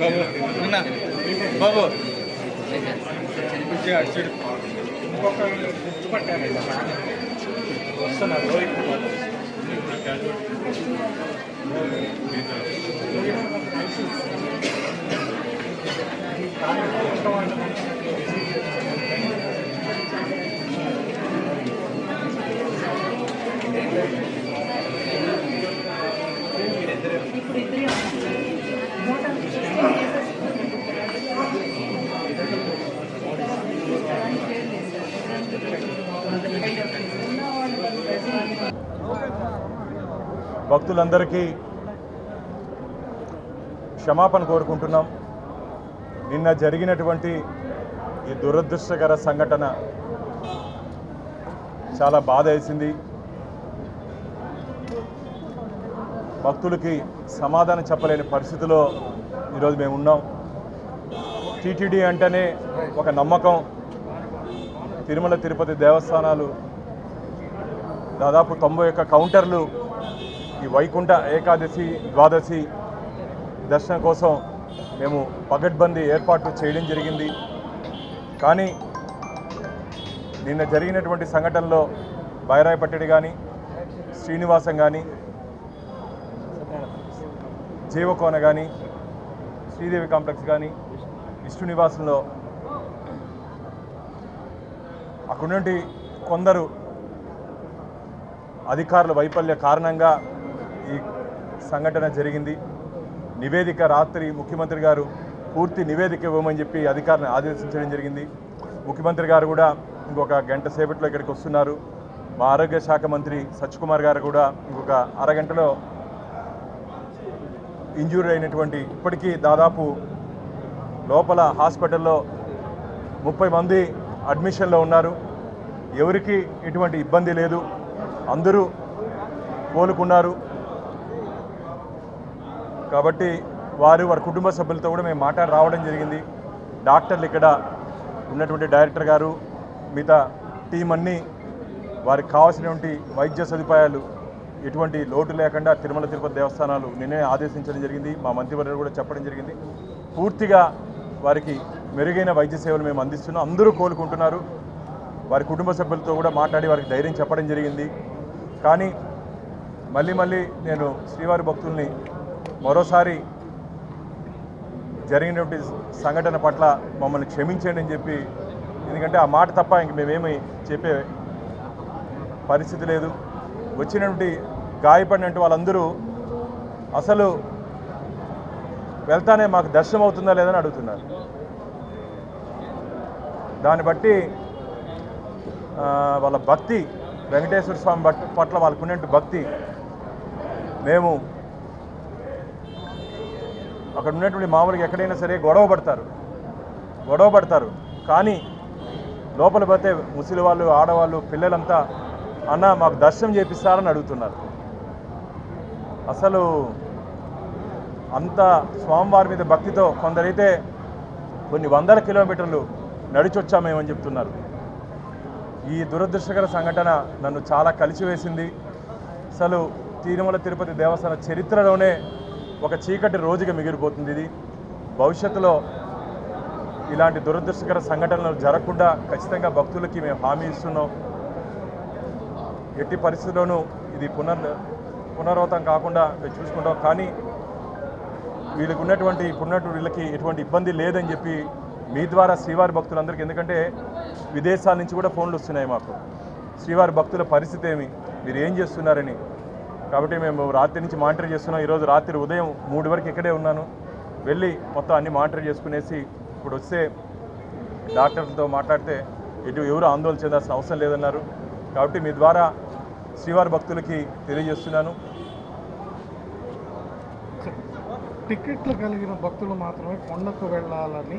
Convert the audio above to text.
బాబు బాబు. ఇంకొక గుర్తుపట్టారండి వస్తున్నారు రోహిత్ కుమార్ భక్తులందరికీ క్షమాపణ కోరుకుంటున్నాం. నిన్న జరిగినటువంటి ఈ దురదృష్టకర సంఘటన చాలా బాధ వేసింది. భక్తులకి సమాధానం చెప్పలేని పరిస్థితిలో ఈరోజు మేము ఉన్నాం. టీటీడీ అంటేనే ఒక నమ్మకం. తిరుమల తిరుపతి దేవస్థానాలు దాదాపు తొంభై యొక్క కౌంటర్లు ఈ వైకుంఠ ఏకాదశి ద్వాదశి దర్శనం కోసం మేము పగడ్బందీ ఏర్పాట్లు చేయడం జరిగింది. కానీ నిన్న జరిగినటువంటి సంఘటనలో బైరాయపట్టడి కానీ శ్రీనివాసం కానీ జీవకోన కానీ శ్రీదేవి కాంప్లెక్స్ కానీ విష్ణు నివాసంలో అక్కడున్నటువంటి కొందరు అధికారుల వైఫల్య కారణంగా ఈ సంఘటన జరిగింది. నివేదిక రాత్రి ముఖ్యమంత్రి గారు పూర్తి నివేదిక ఇవ్వమని చెప్పి అధికారులను ఆదేశించడం జరిగింది. ముఖ్యమంత్రి గారు కూడా ఇంకొక గంట సేపట్లో ఇక్కడికి వస్తున్నారు. మా ఆరోగ్య శాఖ మంత్రి సత్యకుమార్ గారు కూడా ఇంకొక అరగంటలో ఇంజూరీ అయినటువంటి ఇప్పటికీ దాదాపు లోపల హాస్పిటల్లో ముప్పై మంది అడ్మిషన్లో ఉన్నారు. ఎవరికి ఎటువంటి ఇబ్బంది లేదు. అందరూ కోలుకున్నారు. కాబట్టి వారు వారి కుటుంబ సభ్యులతో కూడా మేము మాట్లాడి రావడం జరిగింది. డాక్టర్లు ఇక్కడ ఉన్నటువంటి డైరెక్టర్ గారు మిగతా టీం అన్నీ వారికి కావాల్సినటువంటి వైద్య సదుపాయాలు ఎటువంటి లోటు లేకుండా తిరుమల తిరుపతి దేవస్థానాలు నిన్నే ఆదేశించడం జరిగింది. మా మంత్రివర్యులు కూడా చెప్పడం జరిగింది. పూర్తిగా వారికి మెరుగైన వైద్య సేవలు మేము అందిస్తున్నాం. అందరూ కోలుకుంటున్నారు. వారి కుటుంబ సభ్యులతో కూడా మాట్లాడి వారికి ధైర్యం చెప్పడం జరిగింది. కానీ మళ్ళీ మళ్ళీ నేను శ్రీవారి భక్తుల్ని మరోసారి జరిగినటువంటి సంఘటన పట్ల మమ్మల్ని క్షమించండి అని చెప్పి ఎందుకంటే ఆ మాట తప్ప ఇంక మేమేమి చెప్పే పరిస్థితి లేదు. వచ్చినటువంటి గాయపడినట్టు వాళ్ళందరూ అసలు వెళ్తానే మాకు దర్శనం అవుతుందా లేదని అడుగుతున్నారు. దాన్ని బట్టి వాళ్ళ భక్తి వెంకటేశ్వర స్వామి పట్ల వాళ్ళకున్నట్టు భక్తి మేము అక్కడ ఉన్నటువంటి మామూలుగా ఎక్కడైనా సరే గొడవ పడతారు. గొడవ పడతారు. కానీ లోపల పోతే ముసలి వాళ్ళు ఆడవాళ్ళు పిల్లలంతా అన్న మాకు దర్శనం చేపిస్తారని అడుగుతున్నారు. అసలు అంత స్వామివారి మీద భక్తితో కొందరైతే కొన్ని వందల కిలోమీటర్లు నడిచొచ్చామేమని చెప్తున్నారు. ఈ దురదృష్టకర సంఘటన నన్ను చాలా కలిసివేసింది. అసలు తిరుమల తిరుపతి దేవస్థాన చరిత్రలోనే ఒక చీకటి రోజుగా మిగిలిపోతుంది ఇది. భవిష్యత్తులో ఇలాంటి దురదృష్టకర సంఘటనలు జరగకుండా ఖచ్చితంగా భక్తులకి మేము హామీ ఇస్తున్నాం. ఎట్టి పరిస్థితుల్లోనూ ఇది పునర్ పునరావృతం కాకుండా మేము చూసుకుంటాం. కానీ వీళ్ళకి ఉన్నటువంటి ఇప్పుడున్నటువంటి వీళ్ళకి ఎటువంటి ఇబ్బంది లేదని చెప్పి మీ ద్వారా శ్రీవారి భక్తులందరికీ ఎందుకంటే విదేశాల నుంచి కూడా ఫోన్లు వస్తున్నాయి మాకు. శ్రీవారి భక్తుల పరిస్థితి ఏమి? మీరు ఏం చేస్తున్నారని కాబట్టి మేము రాత్రి నుంచి మానిటర్ చేస్తున్నాం. ఈరోజు రాత్రి ఉదయం మూడు వరకు ఇక్కడే ఉన్నాను. వెళ్ళి మొత్తం అన్ని మానిటర్ చేసుకునేసి ఇప్పుడు వస్తే డాక్టర్లతో మాట్లాడితే ఎటు ఎవరు ఆందోళన చెందాల్సిన అవసరం లేదన్నారు. కాబట్టి మీ ద్వారా శ్రీవారి భక్తులకి తెలియజేస్తున్నాను. టికెట్లు కలిగిన భక్తులు మాత్రమే కొండకు వెళ్ళాలని